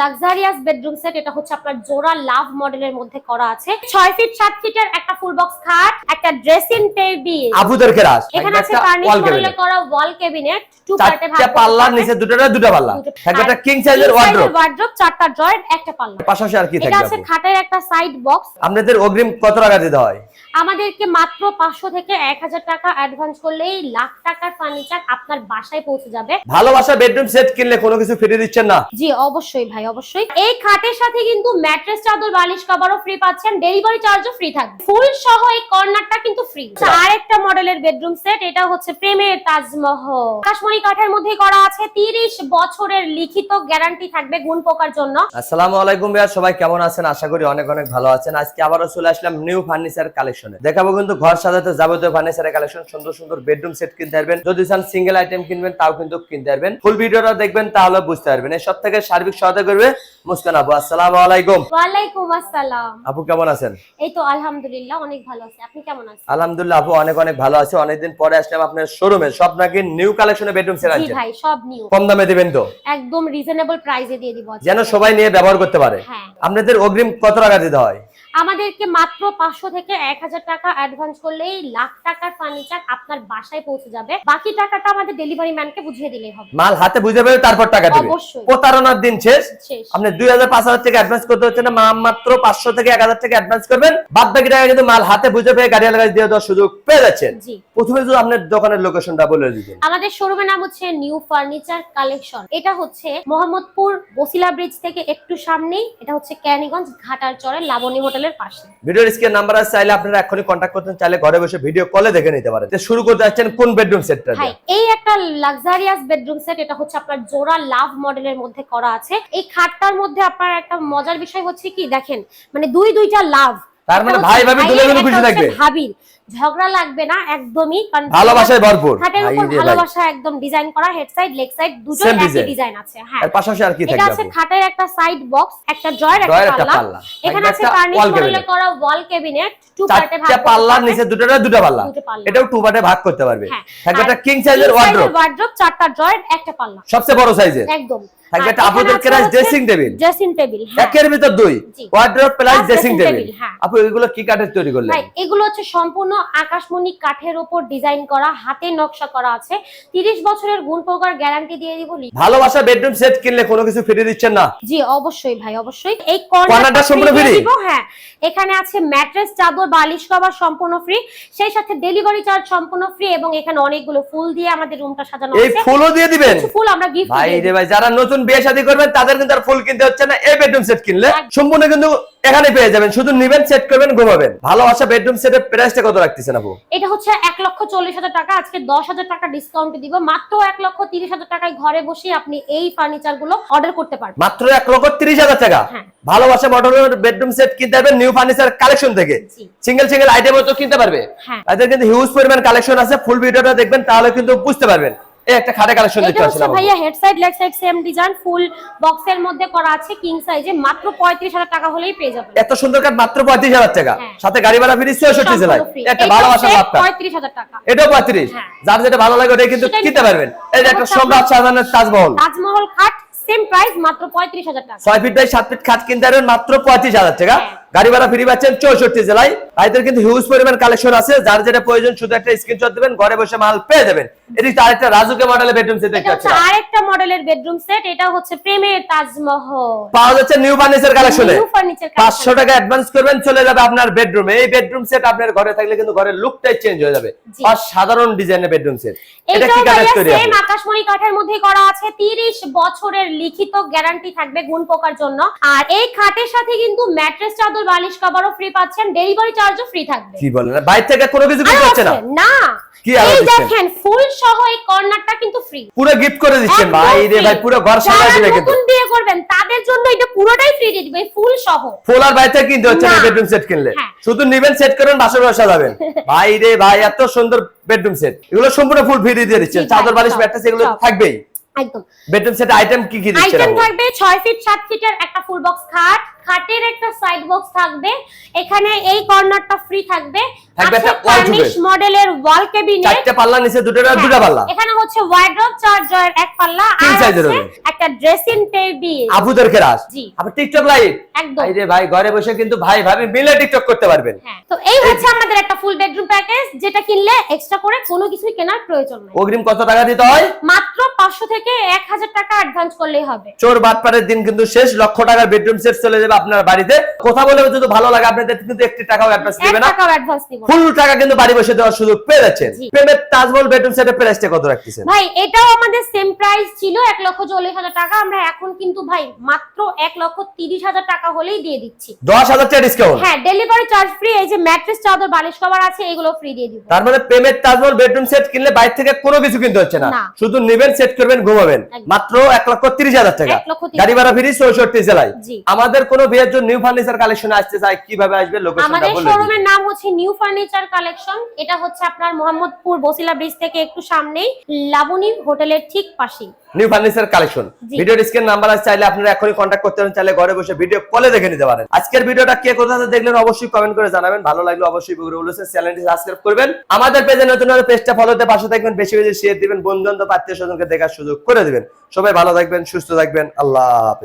Luxurious bedroom set এটা হচ্ছে আপনার জোড়া লাভ মডেলের মধ্যে করা আছে। ছয় ফিট সাত ফিটের একটা ফুল বক্স খাট একটা ড্রেসিং টেবিল আপুদেরকে রাস এখানে আছে ক্যাবিনেট করা ওয়াল ক্যাবিনেট টু পার্টে ভাগ পাল্লার নিচে দুটো দুটো পাল্লা একটা কিং সাইজের চারটা ড্রয়ার একটা পাল্লা। পাশাপাশি আর কি এটা আছে খাটের একটা সাইড বক্স আপনাদের অগ্রিম কত টাকা দিতে হয়? আমাদেরকে মাত্র পাঁচশো থেকে এক হাজার টাকা অ্যাডভান্স করলেই লাখ টাকার ফার্নিচার আপনার বাসায় পৌঁছে যাবে। ভালোবাসা বেডরুম সেট কিনলে কোনো কিছু ফ্রি দিচ্ছেন না? জি অবশ্যই ভাই অবশ্যই। এই খাটের সাথে কিন্তু ম্যাট্রেস চাদর বালিশ কভারও ফ্রি পাচ্ছেন। ডেলিভারি চার্জও ফ্রি থাকবে। ফুল সহ এই কর্নারটা কিন্তু ফ্রি আর একটা মডেলের বেডরুম সেট এটা হচ্ছে প্রেমের তাজমহল। আকাশমণি কাঠের মধ্যে করা আছে তিরিশ বছরের লিখিত গ্যারান্টি থাকবে গুণ পোকার জন্য। আসসালামু আলাইকুম ভাইয়া সবাই কেমন আছেন? আশা করি অনেক অনেক ভালো আছেন। আজকে আবারও চলে আসলাম নিউ ফার্নিচার কালেকশনে দেখাবো কিন্তু ঘর সাজাতে যাবতীয় ফার্নিচারের কালেকশন সুন্দর সুন্দর বেডরুম সেট কিনতে পারবেন। যদি চান সিঙ্গেল আইটেম কিনবেন তাও কিন্তু কিনতে পারবেন। ফুল ভিডিওটা দেখবেন তাহলে বুঝতে পারবেন। এই সব থেকে সার্বিক সহায়তা করবে মুস্কান আপু আসসালামু আলাইকুম। ওয়ালাইকুম আসসালাম। আপু কেমন আছেন? এই তো আলহামদুলিল্লাহ অনেক ভালো আছে। আপনি কেমন আছেন? আলহামদুলিল্লাহ আপু অনেক অনেক ভালো আছে। অনেকদিন পরে আসলাম আপনার শোরুমে সব নাকি নিউ কালেকশনে বেডরুম সেট আনছেন ভাই সব নিউ কম দামে দিবেন তো? একদম রিজনেবল প্রাইসে দিয়ে দিব যেন সবাই নিয়ে ব্যবহার করতে পারে। হ্যাঁ। আপনাদের অগ্রিম কত টাকা দিতে হয়? আমাদেরকে মাত্র পাঁচশো থেকে এক হাজার টাকা অ্যাডভান্স করলেই লাখ টাকার ফার্নিচার আপনার বাসায় পৌঁছে যাবে। বাকি টাকাটা আমাদের ডেলিভারি ম্যানকে বুঝিয়ে দিলে হবে। মাল হাতে বুঝে পেয়ে তারপর টাকা দেবে। অবশ্যই। প্রতারণার দিন শেষ। আপনি দুই হাজার পাঁচ হাজার টাকা অ্যাডভান্স করতে হচ্ছে না মাত্র পাঁচশো থেকে এক হাজার টাকা অ্যাডভান্স করবেন। বাদ বাকি টাকা কিন্তু মাল হাতে বুঝে পেয়ে গাড়ি এলাকায় দিয়ে দেওয়ার সুযোগ পেয়ে যাচ্ছেন। জি। প্রথমে যদি আপনার দোকানের লোকেশনটা বলে দিতেন। আমাদের শোরুমের নাম হচ্ছে নিউ ফার্নিচার কালেকশন এটা হচ্ছে মোহাম্মদপুর বসিলা ব্রিজ থেকে একটু সামনেই। এটা হচ্ছে ক্যানিগঞ্জ ঘাটার চরের লাবণী হোটেলের পাশে। ভিডিওর স্ক্রিন নাম্বার আছে চাইলে আপনারা এখনই কন্ট্যাক্ট করতে চাইলে ঘরে বসে ভিডিও কলে দেখে নিতে পারেন। তো শুরু করতে যাচ্ছেন কোন বেডরুম সেটটা এই একটা লাক্সারিয়াস বেডরুম সেট এটা হচ্ছে আপনার জোড়া লাভ মডেলের মধ্যে করা আছে। এই খাটটার মধ্যে আপনার একটা মজার বিষয় হচ্ছে কি দেখেন মানে দুই দুইটা লাভ তার মানে ভাই ভাবি দুলে দুলে খুশি থাকবে? ভাবির। ঝগড়া লাগবে না একদমই ভালোবাসায় ভরপুর। ভাই উপর ভালোবাসা একদম ডিজাইন করা হেড সাইড লেগ সাইড দুটো একই ডিজাইন আছে হ্যাঁ। এর পাশাপাশি আর কি থাকবে এটা আছে খাটের একটা সাইড বক্স একটা ড্রয়ার একটা পাল্লা। এখানে আছে cabinet। করা ওয়াল ক্যাবিনেট টু পার্টে ভাগ চারটা পাল্লার নিচে দুটো দুটো পাল্লা। এটাও টু পার্টে ভাগ করতে পারবে। হ্যাঁ। থাকবে একটা কিং সাইজের ওয়ার্ড্রোব ওয়ার্ড্রোব চারটা ড্রয়ার একটা পাল্লা। সবচেয়ে বড় সাইজের একদম। থাকবে একটা আপুদের ড্রেসিং টেবিল ড্রেসিং টেবিল একের ভিতর দুই। জি। Wardrobe plus dressing table. আপু এগুলো কি কাঠের তৈরি করলেন? ভাই এগুলো হচ্ছে সম্পূর্ণ আকাশমণি কাঠের উপর ডিজাইন করা হাতে নকশা করা আছে। 30 বছরের গুণ গ্যারান্টি দিয়ে দিব ভালোবাসা বেডরুম সেট কিনলে কোনো কিছু ফ্রি দিচ্ছেন না? জি অবশ্যই ভাই অবশ্যই। এই কর্নারটা সম্পূর্ণ? দিব হ্যাঁ। এখানে আছে ম্যাট্রেস চাদর বালিশ কভার সম্পূর্ণ ফ্রি সেই সাথে ডেলিভারি চার্জ সম্পূর্ণ ফ্রি এবং এখানে অনেকগুলো ফুল দিয়ে আমাদের রুমটা সাজানো এই আছে ফুলও দিয়ে দিবেন? ফুল আমরা গিফট ভাই রে ভাই যারা নতুন বিয়ে শাদী করবেন তাদের কিন্তু আর ফুল কিনতে হচ্ছে না এই বেডরুম সেট কিনলে সম্পূর্ণ কিন্তু এখানে পেয়ে যাবেন। শুধু নিবেন সেট করবেন ঘুমাবেন। ভালোবাসা বেডরুম সেটের প্রাইসটা কত রাখতেছেন আপু? এটা হচ্ছে এক লক্ষ চল্লিশ হাজার টাকা আজকে দশ হাজার টাকা ডিসকাউন্ট দিব। মাত্র এক লক্ষ তিরিশ হাজার টাকায় ঘরে বসে আপনি এই ফার্নিচারগুলো অর্ডার করতে পারবেন। মাত্র এক লক্ষ তিরিশ হাজার টাকা? হ্যাঁ। ভালোবাসা মডেলের বেডরুম সেট কিনতে পারবেন নিউ ফার্নিচার কালেকশন থেকে। সিঙ্গেল সিঙ্গেল আইটেম তো কিনতে পারবে। হ্যাঁ। এদের কিন্তু হিউজ পরিমাণ কালেকশন আছে ফুল ভিডিওটা দেখবেন তাহলে কিন্তু বুঝতে পারবেন। এই একটা খাটে কালেকশন দেখতে এটা ভাইয়া head side leg side same design full বক্সের মধ্যে করা আছে কিং সাইজে মাত্র পঁয়ত্রিশ হাজার টাকা হলেই পেয়ে যাবেন। এত সুন্দর কাঠ মাত্র পঁয়ত্রিশ হাজার টাকা। হ্যাঁ। সাথে গাড়ি ভাড়া ফ্রি চৌষট্টি জেলায়। একটা ভালোবাসার লাভ কার্ড পঁয়ত্রিশ টাকা। এটাও পঁয়ত্রিশ। হ্যাঁ। যার যেটা ভালো লাগে ওটাই কিন্তু কিনতে পারবেন। এই যে একটা সম্রাট শাহজাহানের তাজমহল। তাজমহল খাট সেম প্রাইস মাত্র পঁয়ত্রিশ হাজার টাকা। ছয় ফিট বাই সাত ফিট খাট কিনতে পারবেন মাত্র পঁয়ত্রিশ হাজার টাকা। হ্যাঁ। গাড়ি ভাড়া ফ্রি পাচ্ছেন চৌষট্টি জেলায়। ভাইদের কিন্তু হিউজ পরিমাণ কালেকশন আছে। যার যেটা প্রয়োজন শুধু একটা স্ক্রিনশট দিবেন ঘরে বসে মাল পেয়ে যাবেন। এদিকে আরেকটা রাজুকে মডেলের বেডরুম সেট এটা দেখতে পাচ্ছেন আরেকটা মডেলের বেডরুম সেট এটা হচ্ছে প্রেমের তাজমহল। পাওয়া যাচ্ছে নিউ ফার্নিচার কালেকশনে নিউ ফার্নিচার পাঁচশো টাকা অ্যাডভান্স করবেন চলে যাবে আপনার বেডরুমে এই বেডরুম সেট আপনার ঘরে থাকলে কিন্তু ঘরের লুকটাই চেঞ্জ হয়ে যাবে। আর সাধারণ ডিজাইনের বেডরুম সেট এটা কি ভাইয়া তৈরি সেম আকাশমণি কাঠের মধ্যে করা আছে। 30 বছরের লিখিত গ্যারান্টি থাকবে গুণ পোকার জন্য। আর এই খাটের সাথে কিন্তু ম্যাট্রেস চাদর বালিশ কভারও ফ্রি পাচ্ছেন ডেলিভারি চার্জও ফ্রি থাকবে। কি বলেন? বাইরে থেকে কোনো কিছু আরও কিনতে হচ্ছে না? না। এই দেখেন ফুল সহ এই কর্নারটা কিন্তু ফ্রি পুরো গিফট করে দিচ্ছেন ভাই রে ভাই পুরো ঘর সাজায় দিবে কিন্তু। নতুন বিয়ে করবেন তাদের জন্য এটা পুরোটাই ফ্রি দিয়ে দিবে ফুল সহ। ফুল আর বাইরে থেকে কিনতে হচ্ছে না। বেডরুম সেট কিনলে। হ্যাঁ। শুধু নিবেন সেট ঘর সাজাবেন। ভাই রে ভাই এত সুন্দর বেডরুম সেট এগুলো সম্পূর্ণ ফুল ফ্রি দিয়ে দিচ্ছেন চাদর বালিশ ম্যাট্রেস এগুলো থাকবেই। একদম। বেডরুম সেট আইটেম কি কি দিচ্ছেন আইটেম থাকবে ছয় ফিট সাত ফিটের একটা ফুল বক্স খাট খাটের একটা সাইড বক্স থাকবে এখানে এই কর্নারটা ফ্রি থাকবে। থাকবে একটা। মডেলের ওয়াল ক্যাবিনেট চারটে পাল্লা নিচে দুটো দুটা পাল্লা। এখানে হচ্ছে ওয়ার্ড্রপ চার্জার এক পাল্লা আর। একটা ড্রেসিং টেবিল আবুদের কেরাস জি। আবার টিকটক লাইভ একদম। এই রে ভাই ঘরে বসে কিন্তু ভাই ভাবি মিলে টিকটক করতে পারবেন। হ্যাঁ তো এই হচ্ছে আমাদের একটা ফুল বেডরুম প্যাকেজ যেটা কিনলে এক্সট্রা করে কোনো কিছুই কেনার প্রয়োজন নেই। অগ্রিম কত টাকা দিতে হয়? মাত্র পাঁচশো থেকে এক হাজার টাকা অ্যাডভান্স করলেই হবে। চোর বাটপারের দিন কিন্তু শেষ লক্ষ টাকার বেডরুম সেট চলে যাবে। আপনার বাড়িতে কথা বলে যদি ভালো লাগে আপনাদের কিন্তু একটি টাকাও অ্যাডভান্স এক দেবে না। টাকাও অ্যাডভান্স দিব ফুল টাকা কিন্তু বাড়ি বসে দেওয়ার সুযোগ পেয়ে যাচ্ছেন। জি। প্রেমের তাজমহল বেডরুম সেটের প্রাইসটা কত রাখতেছেন? ভাই এটাও আমাদের সেম প্রাইস ছিল এক লক্ষ চল্লিশ হাজার টাকা। আমরা এখন কিন্তু ভাই মাত্র এক লক্ষ তিরিশ হাজার টাকা হলেই দিয়ে দিচ্ছি। দশ হাজার টাকা ডিসকাউন্ট হ্যাঁ ডেলিভারি চার্জ ফ্রি এই যে ম্যাট্রেস চাদর বালিশ কভার আছে এগুলো ফ্রি দিয়ে দিব। তার মানে প্রেমের তাজমহল বেডরুম সেট কিনলে বাইরে থেকে কোনো কিছু কিনতে হচ্ছে না। শুধু নেবেন সেট করবেন ঘুমাবেন। মাত্র এক লক্ষ তিরিশ হাজার টাকা। গাড়ি ভাড়া ফ্রি চৌষট্টি জেলায়। জি। আমাদের কোনো বিয়ের জন্য নিউ ফার্নিচার কালেকশনে আসতে চাই কীভাবে আসবে লোকেশনটা আমাদের শোরুমের নাম হচ্ছে নিউ ফার্নিচার কালেকশন এটা হচ্ছে আপনার মোহাম্মদপুর বসিলা ব্রিজ থেকে একটু সামনেই লাবণী হোটেলের ঠিক পাশেই। New furniture collection video screen number আছে চাইলে আপনারা এখনই কন্ট্যাক্ট করতে পারেন চাইলে ঘরে বসে ভিডিও কলে দেখে নিতে পারেন। আজকের ভিডিওটা কে কোথা থেকে দেখলেন অবশ্যই কমেন্ট করে জানাবেন। ভালো লাগলে অবশ্যই ভিডিও বলেছেন চ্যানেলটি সাবস্ক্রাইব করবেন। আমাদের পেজে নতুন হলে পেজটা ফলোতে পাশে থাকবেন বেশি বেশি শেয়ার দিবেন বন্ধু বান্ধব আত্মীয় স্বজনকে দেখার সুযোগ করে দিবেন। সবাই ভালো থাকবেন সুস্থ থাকবেন আল্লাহ হাফেজ।